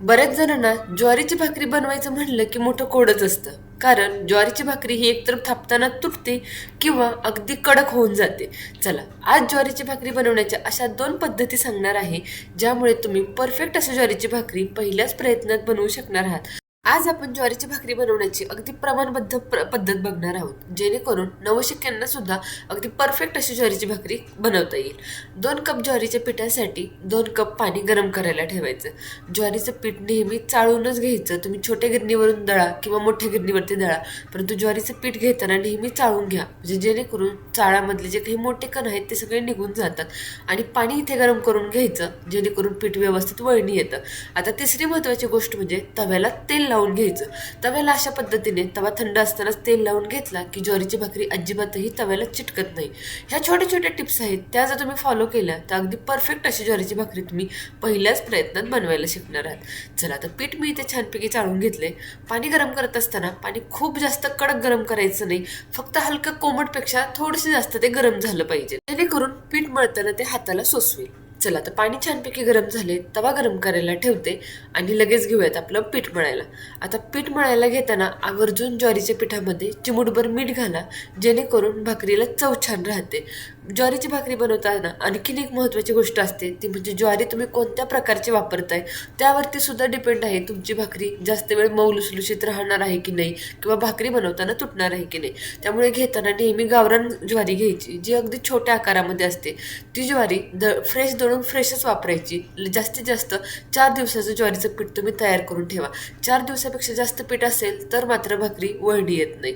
बऱ्याच जणांना ज्वारीची भाकरी बनवायचं म्हणलं की मोठं कोडच असतं. कारण ज्वारीची भाकरी ही एकतर थापताना तुटते किंवा अगदी कडक होऊन जाते. चला आज ज्वारीची भाकरी बनवण्याच्या अशा दोन पद्धती सांगणार आहे ज्यामुळे तुम्ही परफेक्ट अशी ज्वारीची भाकरी पहिल्याच प्रयत्नात बनवू शकणार आहात. आज आपण ज्वारीची भाकरी बनवण्याची अगदी प्रमाणबद्ध प्र- पद्धत बघणार आहोत. जेणेकरून नवशिक्यांना सुद्धा अगदी परफेक्ट अशी ज्वारीची भाकरी बनवता येईल. दोन कप ज्वारीच्या पिठासाठी दोन कप पाणी गरम करायला ठेवायचं. ज्वारीचं पीठ नेहमी चाळूनच घ्यायचं. तुम्ही छोट्या गिरणीवरून दळा किंवा मोठ्या गिरणीवरती दळा. परंतु ज्वारीचं पीठ घेताना नेहमी चाळून घ्या. म्हणजे जेणेकरून चाळामधले जे काही मोठे कण आहेत ते सगळे निघून जातात. आणि पाणी इथे गरम करून घ्यायचं. जेणेकरून पीठ व्यवस्थित वळणी येतं. आता तिसरी महत्त्वाची गोष्ट म्हणजे तव्याला तेल लावून घ्यायचं. तव्याला अशा पद्धतीने तवा थंड असतानाच तेल लावून घेतला की ज्वारीची भाकरी अजिबातही तव्याला चिटकत नाही. ह्या छोट्या छोट्या टिप्स आहेत त्या जर तुम्ही फॉलो केल्या तर अगदी परफेक्ट अशी ज्वारीची भाकरी तुम्ही पहिल्याच प्रयत्नात बनवायला शिकणार आहात. चला आता पीठ मी इथे छानपैकी चाळून घेतले. पाणी गरम करत असताना पाणी खूप जास्त कडक गरम करायचं नाही फक्त हलकं कोमटपेक्षा थोडंसं जास्त ते गरम झालं पाहिजे. जेणेकरून पीठ मळताना ते हाताला सोसवेल. चला तर पाणी छानपैकी गरम झाले तवा गरम करायला ठेवते आणि लगेच घेऊयात आपलं पीठ मळायला. आता पीठ मळायला घेताना आवर्जून ज्वारीच्या पिठामध्ये चिमूटभर मीठ घाला जेणेकरून भाकरीला चव छान राहते. ज्वारीची भाकरी बनवताना आणखीन एक महत्त्वाची गोष्ट असते ती म्हणजे ज्वारी तुम्ही कोणत्या प्रकारची वापरताय? त्यावरती सुद्धा डिपेंड आहे तुमची भाकरी जास्त वेळ मऊ लुसलुशीत राहणार आहे की नाही? किंवा भाकरी बनवताना तुटणार आहे की नाही? त्यामुळे घेताना नेहमी गावरान ज्वारी घ्यायची जी अगदी छोट्या आकारामध्ये असते. ती ज्वारी द फ्रेश दळून फ्रेशच वापरायची. जास्तीत जास्त चार दिवसाचं ज्वारीचं पीठ तुम्ही तयार करून ठेवा. चार दिवसापेक्षा जास्त पीठ असेल तर मात्र भाकरी वळणी येत नाही.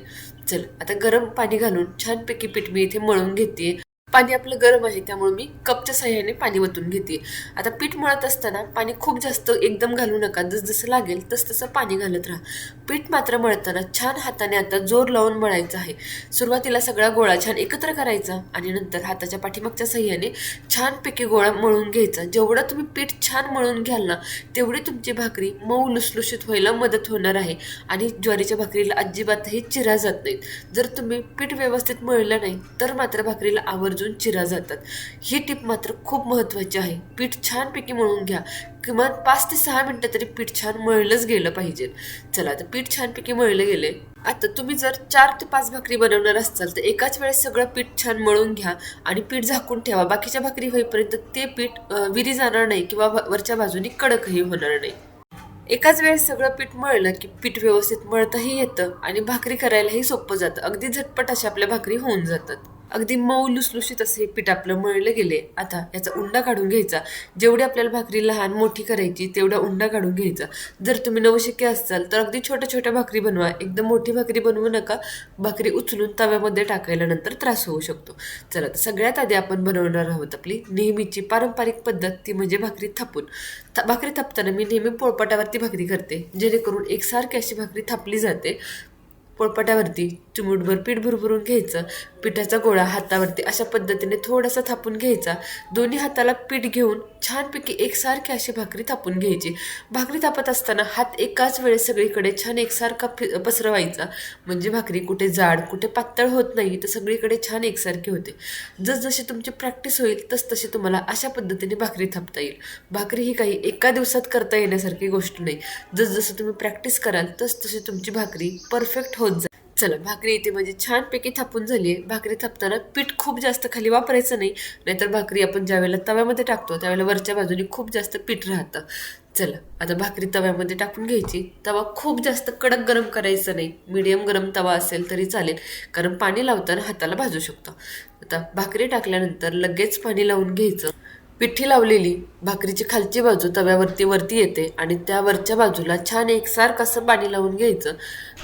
चल आता गरम पाणी घालून छानपैकी पीठ मी इथे मळून घेते पाणी आपलं गरम आहे त्यामुळे मी कपच्या सहाय्याने पाणी वतून घेते. आता पीठ मळत असताना पाणी खूप जास्त एकदम घालू नका. जसं लागेल तसतसं पाणी घालत राहा. पीठ मात्र मळताना छान हाताने आता जोर लावून मळायचं आहे. सुरुवातीला सगळा गोळा छान एकत्र करायचा आणि नंतर हाताच्या पाठीमागच्या सहाय्याने छानपैकी गोळा मळून घ्यायचा. जेवढं तुम्ही पीठ छान मळून घ्याल ना तेवढी तुमची भाकरी मऊ लुसलुशीत व्हायला मदत होणार आहे. आणि ज्वारीच्या भाकरीला अजिबातही चिरा जात नाहीत. जर तुम्ही पीठ व्यवस्थित मळलं नाही तर मात्र भाकरीला आवर्जून चिरा जातात. ही टीप मात्र खूप महत्त्वाची आहे. पीठ छानपैकी मळून घ्या. किमान पाच ते सहा मिनटं तरी पीठ छान मळलंच गेलं पाहिजे. चला तर पीठ छानपैकी मळलं गेले आता तुम्ही जर चार ते पाच भाकरी बनवणार असाल तर एकाच वेळेस सगळं पीठ छान मळून घ्या आणि पीठ झाकून ठेवा. बाकीच्या भाकरी होईपर्यंत ते पीठ विरी जाणार नाही किंवा वरच्या बाजूनी कडकही होणार नाही. एकाच वेळेस सगळं पीठ मळलं की पीठ व्यवस्थित मळताही येतं आणि भाकरी करायलाही सोपं जातं. अगदी झटपट अशा आपल्या भाकरी होऊन जातात. अगदी मऊ लुसलुशीत असे हे पीठ आपलं मळलं गेले. आता याचा उंडा काढून घ्यायचा. जेवढी आपल्याला भाकरी लहान मोठी करायची तेवढा उंडा काढून घ्यायचा. जर तुम्ही नवशिक्य असाल तर अगदी छोट्या छोट्या भाकरी बनवा. एकदम मोठी भाकरी बनवू नका. भाकरी उचलून तव्यामध्ये टाकायला नंतर त्रास होऊ शकतो. चला तर सगळ्यात आधी आपण बनवणार आहोत आपली नेहमीची पारंपरिक पद्धत ती म्हणजे भाकरी थापून. था- भाकरी थापताना मी नेहमी पोळपाटावरती भाकरी करते. जेणेकरून एकसारखी अशी भाकरी थापली जाते. पोळपाटावरती चिमूटभर पीठ भरभरून घ्यायचं. पिठाचा गोळा हातावरती अशा पद्धतीने थोडासा थापून घ्यायचा. दोन्ही हाताला पीठ घेऊन छानपैकी एकसारखी अशी भाकरी थापून घ्यायची. भाकरी थापत असताना हात एकाच वेळेस सगळीकडे छान एकसारखा फि- पसरवायचा. म्हणजे भाकरी कुठे जाड कुठे पातळ होत नाही तर सगळीकडे छान एकसारखी होते. जसजशी तुमची प्रॅक्टिस होईल तसतशी तुम्हाला अशा पद्धतीने भाकरी थापता येईल. भाकरी ही काही एका दिवसात करता येण्यासारखी गोष्ट नाही. जसजसं तुम्ही प्रॅक्टिस कराल तसतशी तुमची भाकरी परफेक्ट हो होत जा चला भाकरी इथे म्हणजे छानपैकी थापून झाली आहे. भाकरी थापताना पीठ खूप जास्त खाली वापरायचं नाही नाहीतर भाकरी आपण ज्यावेळेला तव्यामध्ये टाकतो त्यावेळेला वरच्या बाजूने खूप जास्त पीठ राहतं. चला आता भाकरी तव्यामध्ये टाकून घ्यायची. तवा खूप जास्त कडक गरम करायचं नाही. मीडियम गरम तवा असेल तरी चालेल कारण पाणी लावताना हाताला भाजू शकतो. आता भाकरी टाकल्यानंतर लगेच पाणी लावून घ्यायचं. पिठी लावलेली भाकरीची खालची बाजू तव्यावरती वरती येते आणि त्या वरच्या बाजूला छान एकसारखं असं पाणी लावून घ्यायचं.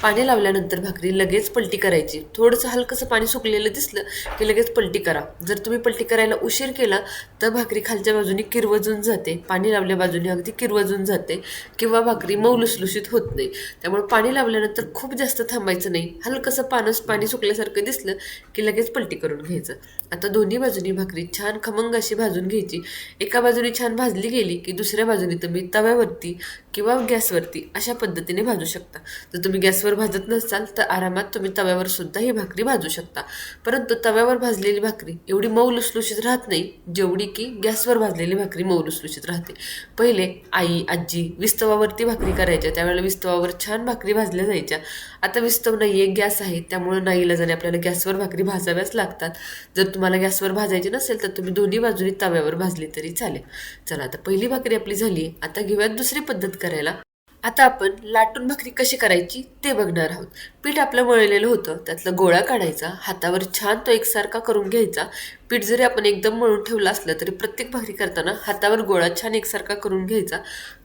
पाणी लावल्यानंतर भाकरी लगेच पलटी करायची. थोडंसं हलकंसं पाणी सुकलेलं दिसलं की लगेच पलटी करा. जर तुम्ही पलटी करायला उशीर केला तर भाकरी खालच्या बाजूने किरवजून जाते. पाणी लावल्या बाजूने अगदी किरवजून जाते किंवा भाकरी मऊ लुसलुशीत होत नाही. त्यामुळे पाणी लावल्यानंतर खूप जास्त थांबायचं नाही. हलकंसं पानस पाणी सुकल्यासारखं दिसलं की लगेच पलटी करून घ्यायचं. आता दोन्ही बाजूनी भाकरी छान खमंग अशी भाजून घ्यायची. घ्यायची एका बाजूने छान भाजली गेली की दुसऱ्या बाजूने तुम्ही तव्यावरती किंवा गॅसवरती अशा पद्धतीने भाजू शकता. जर तुम्ही गॅसवर भाजत नसाल तर आरामात तुम्ही तव्यावर सुद्धा ही भाकरी भाजू शकता. परंतु तव्यावर भाजलेली भाकरी एवढी मऊ लुसलुशीत राहत नाही जेवढी की गॅसवर भाजलेली भाकरी मऊ लुसलुशीत राहते. पहिले आई आजी विस्तवावरती भाकरी करायच्या त्यावेळेला विस्तवावर छान भाकरी भाजल्या जायच्या. आता विस्तव नाही आहे गॅस आहे त्यामुळे नाही इलाजाने आपल्याला गॅसवर भाकरी भाजाव्याच लागतात. जर तुम्हाला गॅसवर भाजायची नसेल तर तुम्ही दोन्ही बाजूनी तव्यावर भाजली तरी चालेल. चला आता पहिली भाकरी आपली झाली. आता घेऊयात दुसरी पद्धत करायला. आता आपण लाटून भाकरी कशी करायची ते बघणार आहोत. पीठ आपलं मळलेलं होतं त्यातला गोळा काढायचा हातावर छान तो एकसारखा करून घ्यायचा. पीठ जरी आपण एकदम मळून ठेवलं असलं तरी प्रत्येक भाकरी करताना हातावर गोळा छान एकसारखा करून घ्यायचा.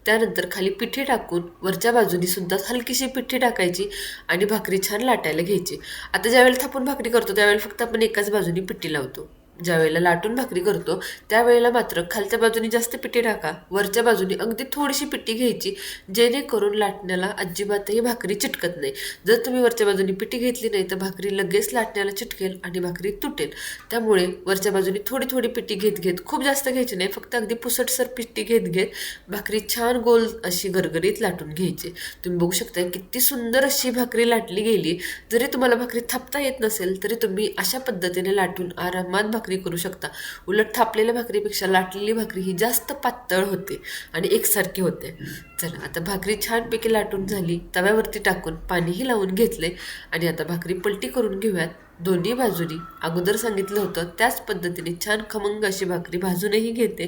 त्यानंतर खाली पिठी टाकून वरच्या बाजूनी सुद्धा हलकीशी पिठी टाकायची आणि भाकरी छान लाटायला घ्यायची. आता ज्यावेळेला थापून भाकरी करतो त्यावेळेला फक्त आपण एकाच बाजूनी पिठी लावतो. ज्यावेळेला लाटून भाकरी करतो त्यावेळेला मात्र खालच्या बाजूने जास्त पिठी टाका. वरच्या बाजूनी अगदी थोडीशी पिठी घ्यायची जेणेकरून लाटण्याला अजिबातही भाकरी चिटकत नाही. जर तुम्ही वरच्या बाजूने पिठी घेतली नाही तर भाकरी लगेच लाटण्याला चिटकेल आणि भाकरी तुटेल. त्यामुळे वरच्या बाजूनी थोडी थोडी पिठी घेत घेत खूप जास्त घ्यायची नाही फक्त अगदी पुसटसर पिठी घेत घेत भाकरी छान गोल अशी गरगरीत लाटून घ्यायची. तुम्ही बघू शकता किती सुंदर अशी भाकरी लाटली गेली. जरी तुम्हाला भाकरी थापता येत नसेल तरी तुम्ही अशा पद्धतीने लाटून आरामात भाकरी भाकरी करू शकता. उलट थापलेल्या भाकरीपेक्षा लाटलेली भाकरी ही जास्त पातळ होते आणि एकसारखी होते. चला आता भाकरी छानपैकी लाटून झाली. तव्यावरती टाकून पाणीही लावून घेतले आणि आता भाकरी पलटी करून घेऊयात. दोन्ही बाजूनी अगोदर सांगितलं होतं त्याच पद्धतीने छान खमंग अशी भाकरी भाजूनही घेते.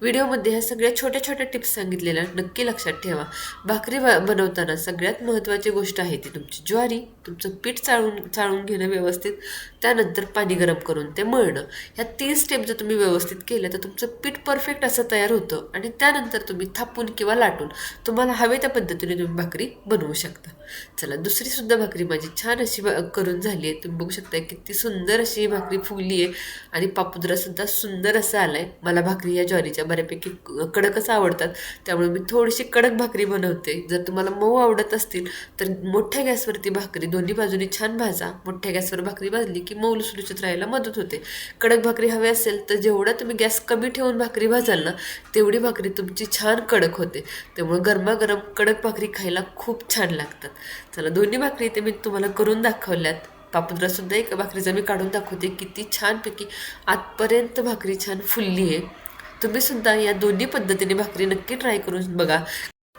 व्हिडिओमध्ये ह्या सगळ्या छोट्या छोट्या टिप्स सांगितलेल्या नक्की लक्षात ठेवा. भाकरी बनवताना सगळ्यात महत्त्वाची गोष्ट आहे ती तुमची ज्वारी तुमचं पीठ चाळून चाळून घेणं व्यवस्थित त्यानंतर पाणी गरम करून ते मळणं. ह्या तीन स्टेप जर तुम्ही व्यवस्थित केल्या तर तुमचं पीठ परफेक्ट असं तयार होतं आणि त्यानंतर तुम्ही थापून किंवा लाटून तुम्हाला हवे त्या पद्धतीने तुम्ही भाकरी बनवू शकता. चला दुसरीसुद्धा भाकरी माझी छान अशी करून झाली आहे. तुम्ही बघू शकता किती सुंदर अशी ही भाकरी फुगली आहे. आणि पापुद्रा सुद्धा सुंदर असा आलाय. मला भाकरी या ज्वारीच्या बऱ्यापैकी क- कडकच आवडतात. त्यामुळे मी थोडीशी कडक भाकरी बनवते. जर तुम्हाला मऊ आवडत असतील तर मोठ्या गॅसवरती भाकरी दोन्ही बाजूनी छान भाजा. मोठ्या गॅसवर भाकरी भाजली की मऊ लुसलुसत राहायला मदत होते. कडक भाकरी हवी असेल तर जेवढा तुम्ही गॅस कमी ठेवून भाकरी भाजाल ना तेवढी भाकरी तुमची छान कडक होते. त्यामुळे गरमागरम कडक भाकरी खायला खूप छान लागतात. चला दोन्ही भाकरी ते मी तुम्हाला करून दाखवल्यात. पापुद्रा सुद्धा एका भाकरीचा मी काढून दाखवते. किती छानपैकी आतपर्यंत भाकरी छान फुलली आहे तुम्ही सुद्धा या दोन्ही पद्धतीने भाकरी नक्की ट्राय करून बघा.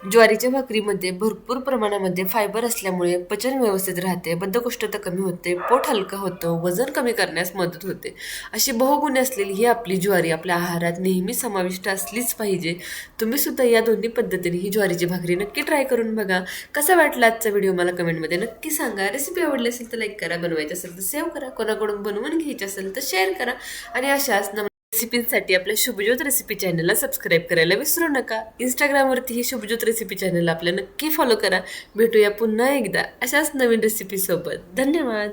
ज्वारीच्या भाकरीमध्ये भरपूर प्रमाणामध्ये फायबर असल्यामुळे पचन व्यवस्थित राहते बद्धकोष्ठता कमी होते पोट हलकं होतं वजन कमी करण्यास मदत होते. अशी बहुगुणे असलेली ही आपली ज्वारी आपल्या आहारात नेहमी समाविष्ट असलीच पाहिजे. तुम्ही सुद्धा या दोन्ही पद्धतीने ही ज्वारीची भाकरी नक्की ट्राय करून बघा. कसा वाटला आजचा व्हिडिओ मला कमेंटमध्ये नक्की सांगा. रेसिपी आवडली असेल तर लाईक करा बनवायची असेल तर सेव्ह करा. कोणाकडून बनवून घ्यायची असेल तर शेअर करा. आणि अशाच नवीन रेसिपींसाठी आपल्या शुभज्योत रेसिपी चॅनलला सबस्क्राईब करायला विसरू नका. इंस्टाग्रामवरतीही शुभज्योत रेसिपी चॅनल आपल्या नक्की फॉलो करा. भेटूया पुन्हा एकदा अशाच नवीन रेसिपीसोबत धन्यवाद.